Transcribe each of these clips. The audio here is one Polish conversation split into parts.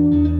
Jestem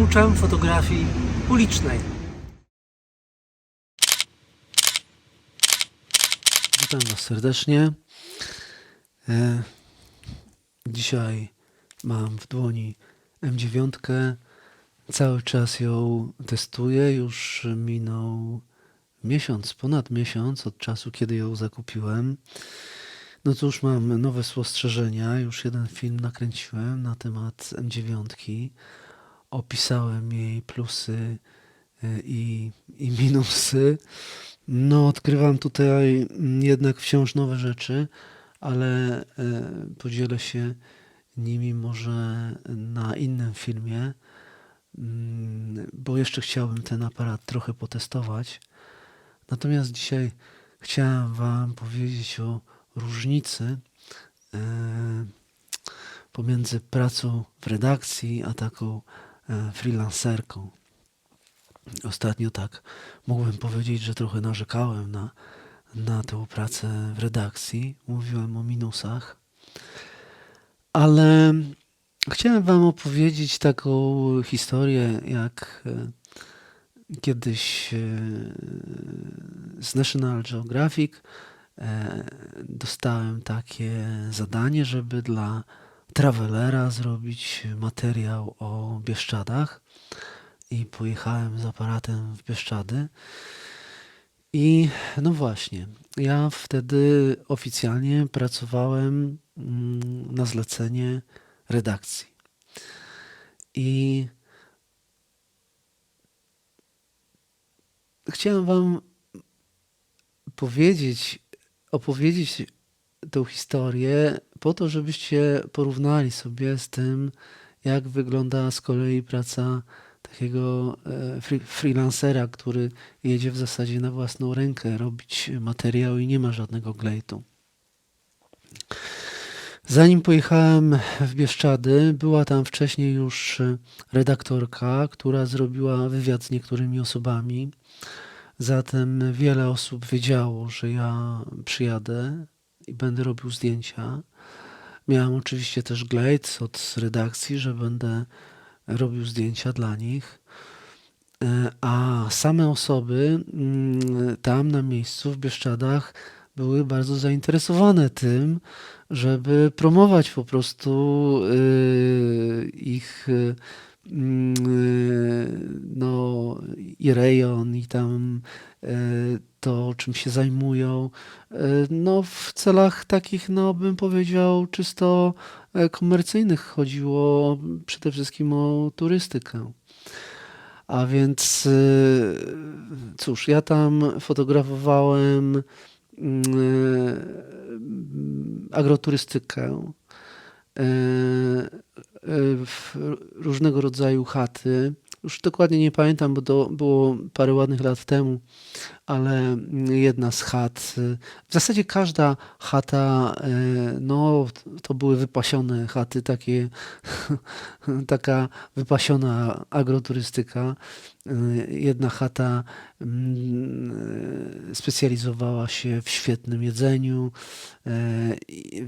nauczam fotografii ulicznej. Witam Was serdecznie. E, Dzisiaj mam w dłoni M9. Cały czas ją testuję. Już minął miesiąc, ponad miesiąc od czasu, kiedy ją zakupiłem. No cóż, mam nowe spostrzeżenia. Już jeden film nakręciłem na temat M9. Opisałem jej plusy y, i, i minusy. No, odkrywam tutaj jednak wciąż nowe rzeczy, ale e, podzielę się nimi może na innym filmie, mm, bo jeszcze chciałbym ten aparat trochę potestować. Natomiast dzisiaj chciałem Wam powiedzieć o różnicy e, pomiędzy pracą w redakcji a taką freelancerką. Ostatnio tak mógłbym powiedzieć, że trochę narzekałem na, na tę pracę w redakcji. Mówiłem o minusach, ale chciałem Wam opowiedzieć taką historię, jak e, kiedyś e, z National Geographic e, dostałem takie zadanie, żeby dla Travelera zrobić materiał o Bieszczadach i pojechałem z aparatem w Bieszczady. I no właśnie, ja wtedy oficjalnie pracowałem mm, na zlecenie redakcji. I chciałem Wam powiedzieć, opowiedzieć tą historię po to, żebyście porównali sobie z tym, jak wygląda z kolei praca takiego e, free, freelancera, który jedzie w zasadzie na własną rękę robić materiał i nie ma żadnego glejtu. Zanim pojechałem w Bieszczady, była tam wcześniej już redaktorka, która zrobiła wywiad z niektórymi osobami. Zatem wiele osób wiedziało, że ja przyjadę i będę robił zdjęcia. Miałem oczywiście też glejt od redakcji, że będę robił zdjęcia dla nich. E, A same osoby mm, tam na miejscu w Bieszczadach były bardzo zainteresowane tym, żeby promować po prostu y, ich y, mm, y, no, i rejon, i tam to, czym się zajmują, y, no w celach takich, no bym powiedział, czysto e, komercyjnych chodziło przede wszystkim o turystykę. A więc y, cóż, ja tam fotografowałem mm, agroturystykę, różnego rodzaju chaty. Już dokładnie nie pamiętam, bo to było parę ładnych lat temu, ale jedna z chat, w zasadzie każda chata, y, no to były wypasione chaty, takie, taka wypasiona agroturystyka. Y, Jedna chata mm, specjalizowała się w świetnym jedzeniu,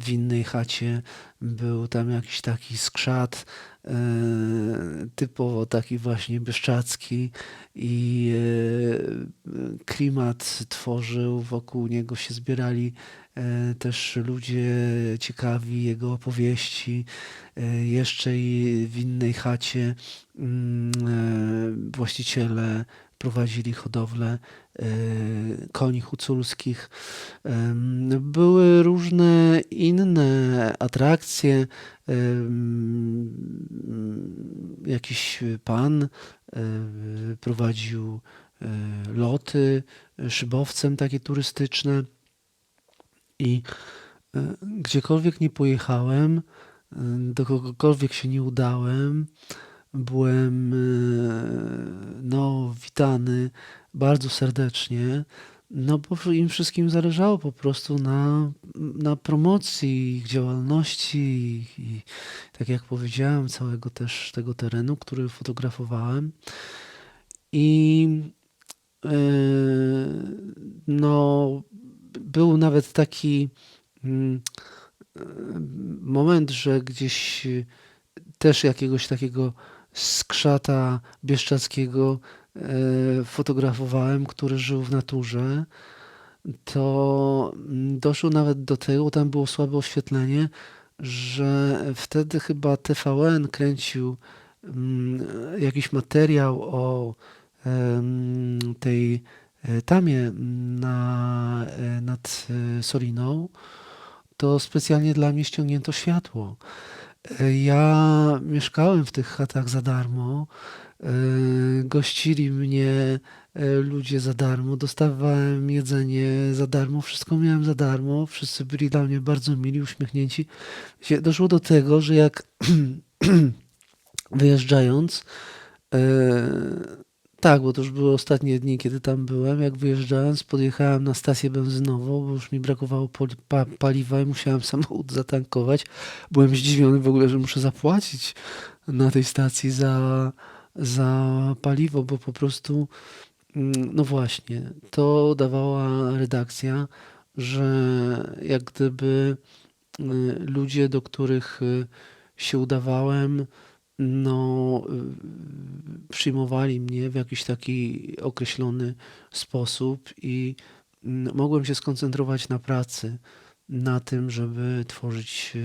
w innej chacie był tam jakiś taki skrzat, typowo taki właśnie bieszczacki i e, klimat tworzył, wokół niego się zbierali e, też ludzie ciekawi jego opowieści. E, Jeszcze i w innej chacie mm, e, właściciele prowadzili hodowlę e, koni huculskich. Em, Były różne inne atrakcje. Em, Jakiś pan prowadził loty szybowcem takie turystyczne i gdziekolwiek nie pojechałem, do kogokolwiek się nie udałem, byłem witany bardzo serdecznie, no bo im wszystkim zależało po prostu na, na promocji ich działalności i, i tak jak powiedziałem, całego też tego terenu, który fotografowałem. I e, no, był nawet taki e, moment, że gdzieś też jakiegoś takiego skrzata bieszczackiego fotografowałem, który żył w naturze. To doszło nawet do tego, tam było słabe oświetlenie, że wtedy chyba TVN kręcił mm, jakiś materiał o tej e, tamie na, e, nad e, Soliną, to specjalnie dla mnie ściągnięto światło. E, Ja mieszkałem w tych chatach za darmo. E, Gościli mnie e, ludzie za darmo, dostawałem jedzenie za darmo, wszystko miałem za darmo. Wszyscy byli dla mnie bardzo mili, uśmiechnięci. Doszło do tego, że jak wyjeżdżając, e, tak, bo to już były ostatnie dni, kiedy tam byłem. Jak wyjeżdżając, podjechałem na stację benzynową, bo już mi brakowało paliwa i musiałem samochód zatankować. Byłem zdziwiony w ogóle, że muszę zapłacić na tej stacji za, za paliwo, bo po prostu, mm, no właśnie, to dawała redakcja, że jak gdyby y, ludzie, do których y, się udawałem, no, y, przyjmowali mnie w jakiś taki określony sposób i mm, mogłem się skoncentrować na pracy, na tym, żeby tworzyć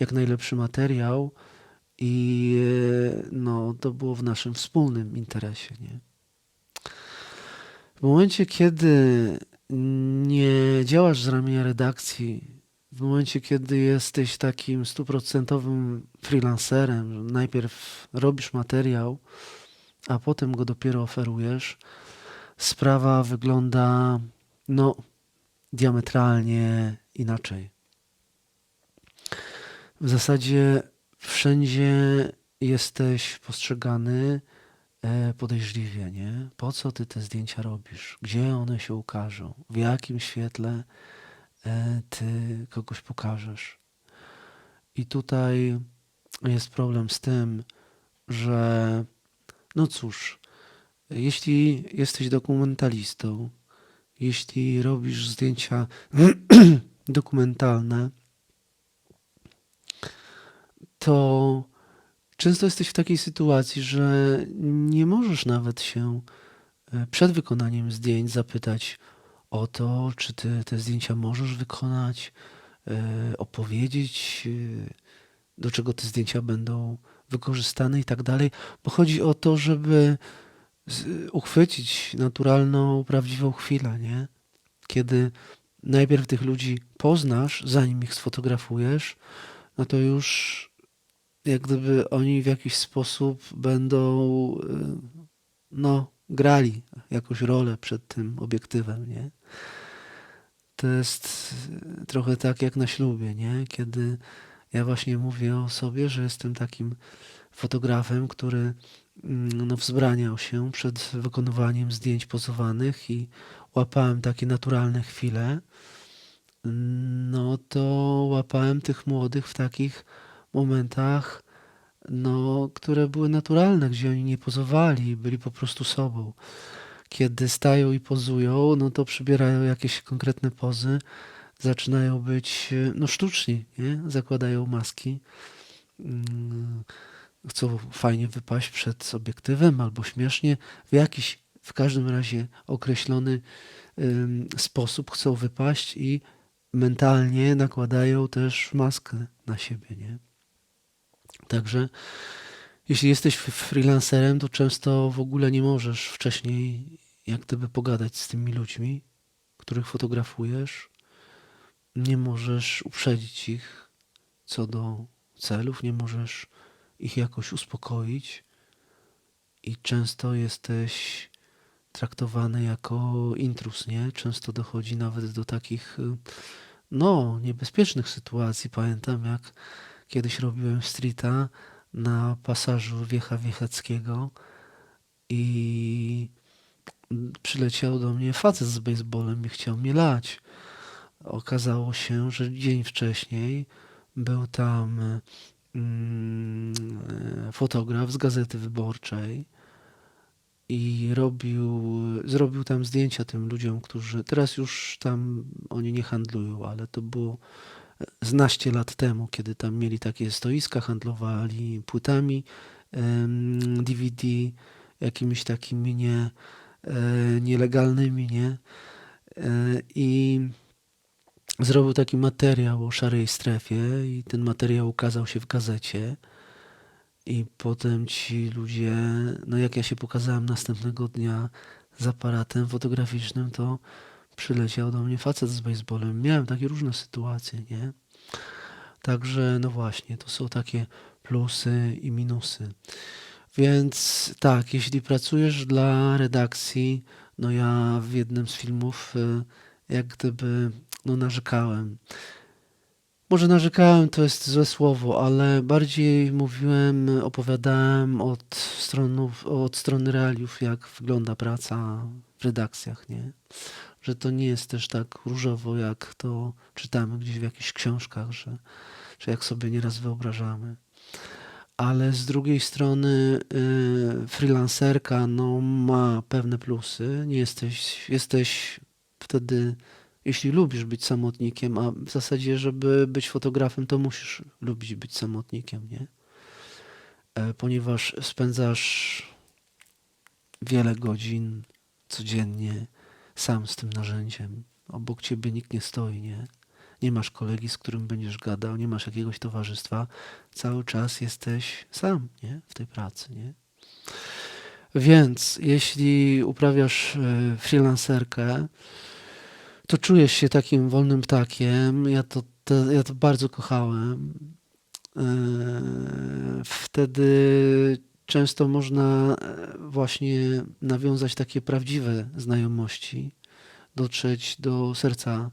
jak najlepszy materiał i y, no, to było w naszym wspólnym interesie, nie? W momencie, kiedy nie działasz z ramienia redakcji, w momencie, kiedy jesteś takim stuprocentowym freelancerem, najpierw robisz materiał, a potem go dopiero oferujesz, sprawa wygląda no diametralnie inaczej. W zasadzie wszędzie jesteś postrzegany e, podejrzliwie, nie? Po co ty te zdjęcia robisz? Gdzie one się ukażą? W jakim świetle e, ty kogoś pokażesz? I tutaj jest problem z tym, że no cóż, jeśli jesteś dokumentalistą, jeśli robisz zdjęcia dokumentalne, to często jesteś w takiej sytuacji, że nie możesz nawet się e, przed wykonaniem zdjęć zapytać o to, czy ty te zdjęcia możesz wykonać, e, opowiedzieć, e, do czego te zdjęcia będą wykorzystane i tak dalej, bo chodzi o to, żeby uchwycić naturalną, prawdziwą chwilę, nie? Kiedy najpierw tych ludzi poznasz, zanim ich sfotografujesz, no to już jak gdyby oni w jakiś sposób będą no, grali jakąś rolę przed tym obiektywem, nie? To jest e, trochę tak jak na ślubie, nie? Kiedy ja właśnie mówię o sobie, że jestem takim fotografem, który mm, no, wzbraniał się przed wykonywaniem zdjęć pozowanych i łapałem takie naturalne chwile, no to łapałem tych młodych w takich momentach, no, które były naturalne, gdzie oni nie pozowali, byli po prostu sobą. Kiedy stają i pozują, no to przybierają jakieś konkretne pozy, zaczynają być no, sztuczni, nie? zakładają maski, mm, chcą fajnie wypaść przed obiektywem albo śmiesznie, w jakiś w każdym razie określony ym, sposób chcą wypaść i mentalnie nakładają też maskę na siebie, nie? Także jeśli jesteś freelancerem, to często w ogóle nie możesz wcześniej jak gdyby pogadać z tymi ludźmi, których fotografujesz. Nie możesz uprzedzić ich co do celów, nie możesz ich jakoś uspokoić i często jesteś traktowany jako intrus, nie? Często dochodzi nawet do takich, no, niebezpiecznych sytuacji. Pamiętam, jak kiedyś robiłem streeta na pasażu Wiecha Wiechackiego i przyleciał do mnie facet z baseballem i chciał mnie lać. Okazało się, że dzień wcześniej był tam mm, fotograf z Gazety Wyborczej i robił, zrobił tam zdjęcia tym ludziom, którzy teraz już tam oni nie handlują, ale to było z naście lat temu, kiedy tam mieli takie stoiska, handlowali płytami DVD, jakimiś takimi nie, e, nielegalnymi, nie? E, I zrobił taki materiał o szarej strefie i ten materiał ukazał się w gazecie. I potem ci ludzie, no jak ja się pokazałem następnego dnia z aparatem fotograficznym, to przyleciał do mnie facet z baseballem. Miałem takie różne sytuacje, nie? Także, no właśnie, to są takie plusy i minusy. Więc tak, jeśli pracujesz dla redakcji, no ja w jednym z filmów y, jak gdyby no narzekałem. Może narzekałem to jest złe słowo, ale bardziej mówiłem, opowiadałem od, stronów, od strony realiów, jak wygląda praca w redakcjach, nie? Że to nie jest też tak różowo, jak to czytamy gdzieś w jakichś książkach, że, że jak sobie nieraz wyobrażamy. Ale z drugiej strony y, freelancerka no, ma pewne plusy. Nie jesteś, jesteś wtedy, jeśli lubisz być samotnikiem, a w zasadzie, żeby być fotografem, to musisz lubić być samotnikiem, nie? E, Ponieważ spędzasz wiele godzin codziennie sam z tym narzędziem. Obok ciebie nikt nie stoi, nie? Nie masz kolegi, z którym będziesz gadał, nie masz jakiegoś towarzystwa. Cały czas jesteś sam, nie? W tej pracy, nie? Więc jeśli uprawiasz e, freelancerkę, to czujesz się takim wolnym ptakiem. Ja to, ja to bardzo kochałem. E, Wtedy często można e, właśnie nawiązać takie prawdziwe znajomości, dotrzeć do serca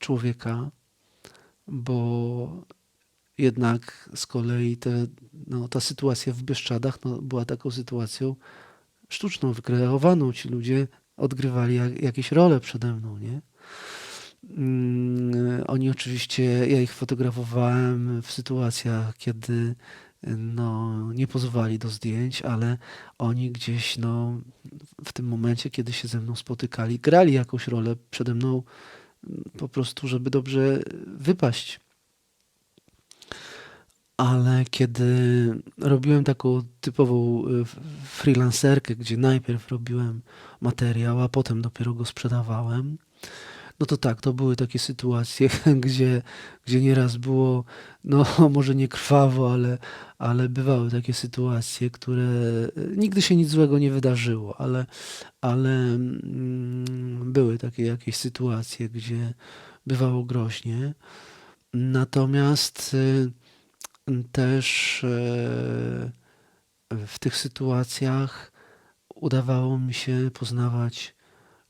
człowieka, bo jednak z kolei te, no, ta sytuacja w Bieszczadach no, była taką sytuacją sztuczną, wykreowaną. Ci ludzie odgrywali jak, jakieś role przede mną, nie? Mm, Oni oczywiście, ja ich fotografowałem w sytuacjach, kiedy no, nie pozwali do zdjęć, ale oni gdzieś no, w tym momencie, kiedy się ze mną spotykali, grali jakąś rolę przede mną po prostu, żeby dobrze wypaść. Ale kiedy robiłem taką typową f- freelancerkę, gdzie najpierw robiłem materiał, a potem dopiero go sprzedawałem, no to tak, to były takie sytuacje, gdzie, gdzie nieraz było, no może nie krwawo, ale, ale bywały takie sytuacje, które y, nigdy się nic złego nie wydarzyło, ale, ale mm, były takie jakieś sytuacje, gdzie bywało groźnie. Natomiast y, też e, w tych sytuacjach udawało mi się poznawać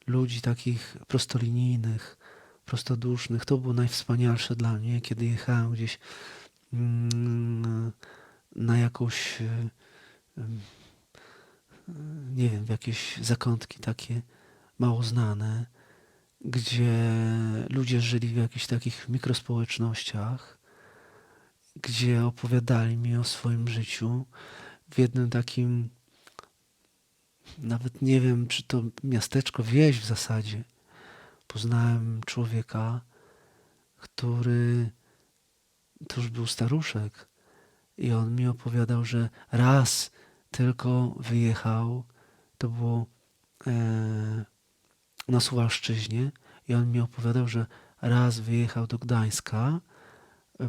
ludzi takich prostolinijnych, prostodusznych. To było najwspanialsze dla mnie, kiedy jechałem gdzieś mm, na jakąś, nie wiem, w jakieś zakątki takie mało znane, gdzie ludzie żyli w jakichś takich mikrospołecznościach, gdzie opowiadali mi o swoim życiu w jednym takim, nawet nie wiem, czy to miasteczko, wieś w zasadzie. Poznałem człowieka, który to już był staruszek. I on mi opowiadał, że raz tylko wyjechał, to było e, na Suwalszczyźnie. I on mi opowiadał, że raz wyjechał do Gdańska,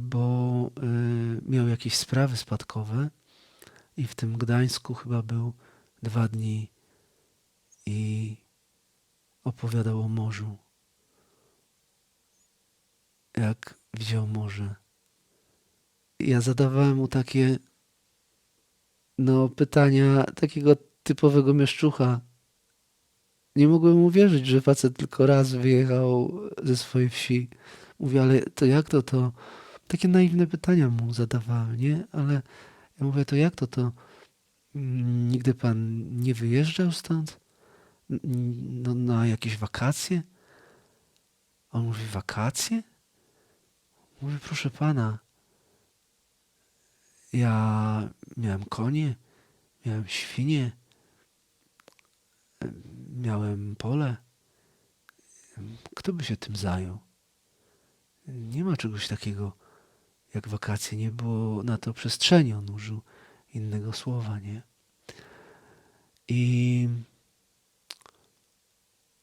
bo y, miał jakieś sprawy spadkowe. I w tym Gdańsku chyba był dwa dni i opowiadał o morzu. Jak widział morze. Ja zadawałem mu takie no, pytania takiego typowego mieszczucha. Nie mogłem uwierzyć, że facet tylko raz wyjechał ze swojej wsi. Mówię, ale to jak to to? Takie naiwne pytania mu zadawałem, nie? Ale ja mówię, to jak to to? Nigdy pan nie wyjeżdżał stąd? No, na jakieś wakacje? On mówi, wakacje? Mówię, proszę pana, ja miałem konie, miałem świnie, em, miałem pole. Kto by się tym zajął? Nie ma czegoś takiego jak wakacje. Nie było na to przestrzeni. On użył innego słowa, nie? I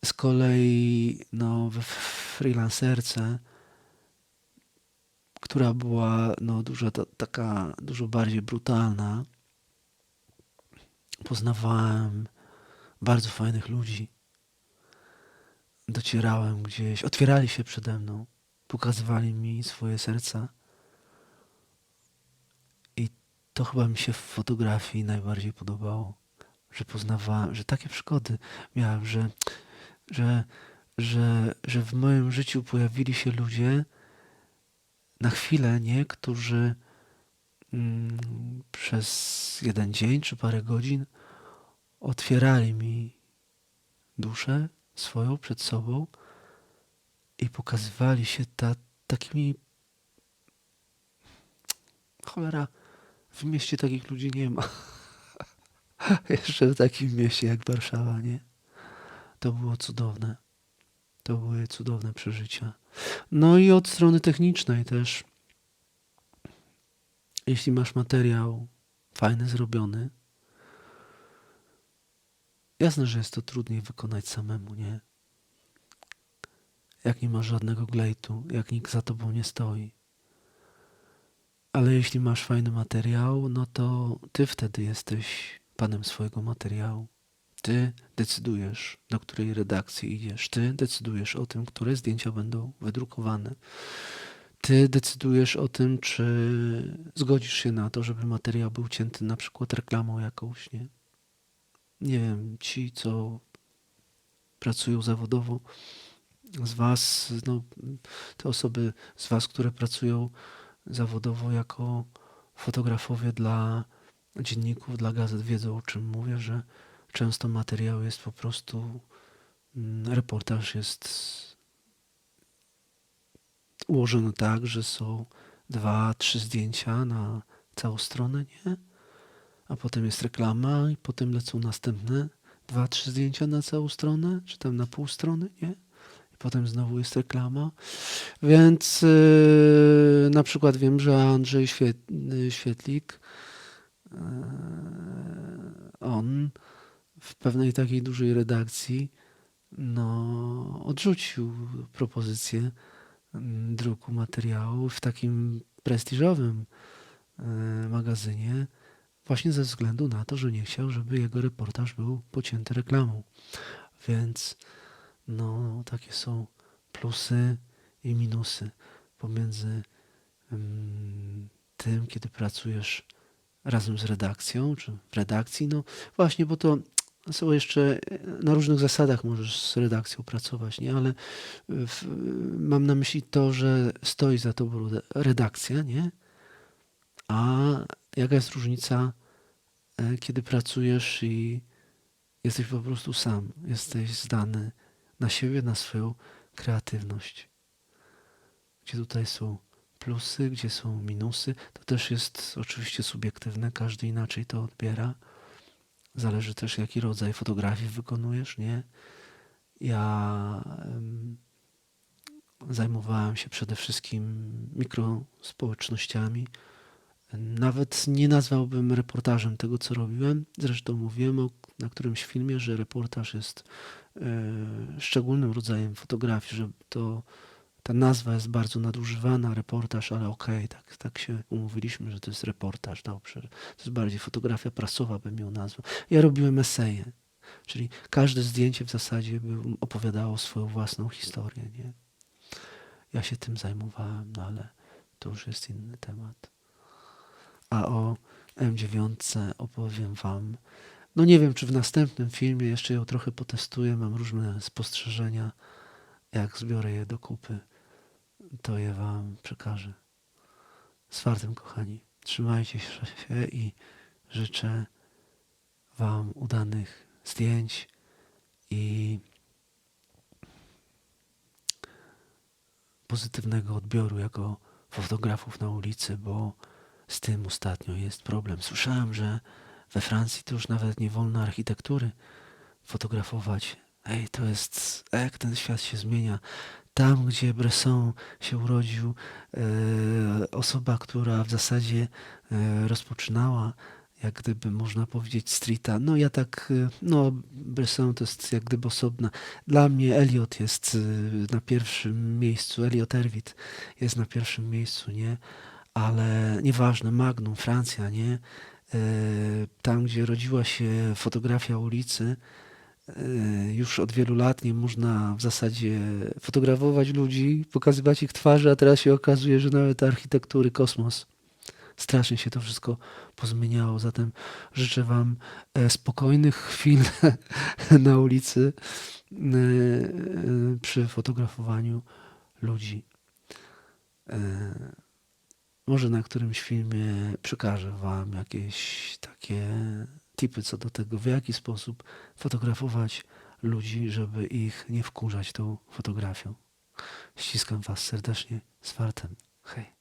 z kolei no, w freelancerce, która była no, dużo, ta, taka dużo bardziej brutalna, poznawałem bardzo fajnych ludzi. Docierałem gdzieś, otwierali się przede mną, pokazywali mi swoje serca. To chyba mi się w fotografii najbardziej podobało, że poznawałem, że takie przygody miałem, że, że, że, że w moim życiu pojawili się ludzie na chwilę, nie, którzy mm, przez jeden dzień czy parę godzin otwierali mi duszę swoją przed sobą i pokazywali się ta, takimi. Cholera, w mieście takich ludzi nie ma. Jeszcze w takim mieście jak Warszawa, nie? To było cudowne. To były cudowne przeżycia. No i od strony technicznej też. Jeśli masz materiał fajny, zrobiony, jasne, że jest to trudniej wykonać samemu, nie? Jak nie masz żadnego glejtu, jak nikt za tobą nie stoi. Ale jeśli masz fajny materiał, no to ty wtedy jesteś panem swojego materiału. Ty decydujesz, do której redakcji idziesz. Ty decydujesz o tym, które zdjęcia będą wydrukowane. Ty decydujesz o tym, czy zgodzisz się na to, żeby materiał był cięty na przykład reklamą jakąś, nie? Nie wiem, ci, co pracują zawodowo, z Was, no, te osoby z Was, które pracują zawodowo jako fotografowie dla dzienników, dla gazet, wiedzą o czym mówię, że często materiał jest po prostu, mm, reportaż jest ułożony tak, że są dwa, trzy zdjęcia na całą stronę, nie? A potem jest reklama i potem lecą następne dwa, trzy zdjęcia na całą stronę, czy tam na pół strony, nie? Potem znowu jest reklama. Więc yy, na przykład wiem, że Andrzej Świe, Świetlik, yy, on w pewnej takiej dużej redakcji no, odrzucił propozycję mm, druku materiału w takim prestiżowym e, magazynie właśnie ze względu na to, że nie chciał, żeby jego reportaż był pocięty reklamą. Więc no, takie są plusy i minusy pomiędzy mm, tym, kiedy pracujesz razem z redakcją, czy w redakcji. No właśnie, bo to są jeszcze e, na różnych zasadach możesz z redakcją pracować, nie? Ale w, mam na myśli to, że stoi za tobą re- redakcja, nie? A jaka jest różnica, e, kiedy pracujesz i jesteś po prostu sam, jesteś zdany na siebie, na swoją kreatywność. Gdzie tutaj są plusy, gdzie są minusy. To też jest oczywiście subiektywne, każdy inaczej to odbiera. Zależy też, jaki rodzaj fotografii wykonujesz, nie? Ja em, zajmowałem się przede wszystkim mikrospołecznościami. Nawet nie nazwałbym reportażem tego, co robiłem. Zresztą mówiłem o, na którymś filmie, że reportaż jest szczególnym rodzajem fotografii, że to ta nazwa jest bardzo nadużywana, reportaż, ale okej, tak, tak się umówiliśmy, że to jest reportaż, dobrze. To jest bardziej fotografia prasowa, bym ją nazwał. Ja robiłem eseje, czyli każde zdjęcie w zasadzie opowiadało swoją własną historię, nie? Ja się tym zajmowałem, no ale to już jest inny temat. A o M9 opowiem Wam. No nie wiem, czy w następnym filmie jeszcze ją trochę potestuję. Mam różne spostrzeżenia. Jak zbiorę je do kupy, to je Wam przekażę. Z kochani. Trzymajcie się i życzę Wam udanych zdjęć i pozytywnego odbioru jako fotografów na ulicy, bo z tym ostatnio jest problem. Słyszałem, że we Francji to już nawet nie wolno architektury fotografować. Ej, to jest, jak ten świat się zmienia. Tam, gdzie Bresson się urodził, e, osoba, która w zasadzie e, rozpoczynała, jak gdyby można powiedzieć, streeta. No ja tak, e, no Bresson to jest jak gdyby osobna. Dla mnie Eliot jest e, na pierwszym miejscu, Eliot Erwitt jest na pierwszym miejscu, nie? Ale nieważne, Magnum, Francja, nie? E, Tam, gdzie rodziła się fotografia ulicy, e, już od wielu lat nie można w zasadzie fotografować ludzi, pokazywać ich twarzy, a teraz się okazuje, że nawet architektury, kosmos. Strasznie się to wszystko pozmieniało, zatem życzę Wam e, spokojnych chwil na ulicy przy fotografowaniu ludzi. Może na którymś filmie przekażę Wam jakieś takie tipy co do tego, w jaki sposób fotografować ludzi, żeby ich nie wkurzać tą fotografią. Ściskam Was serdecznie z fartem. Hej.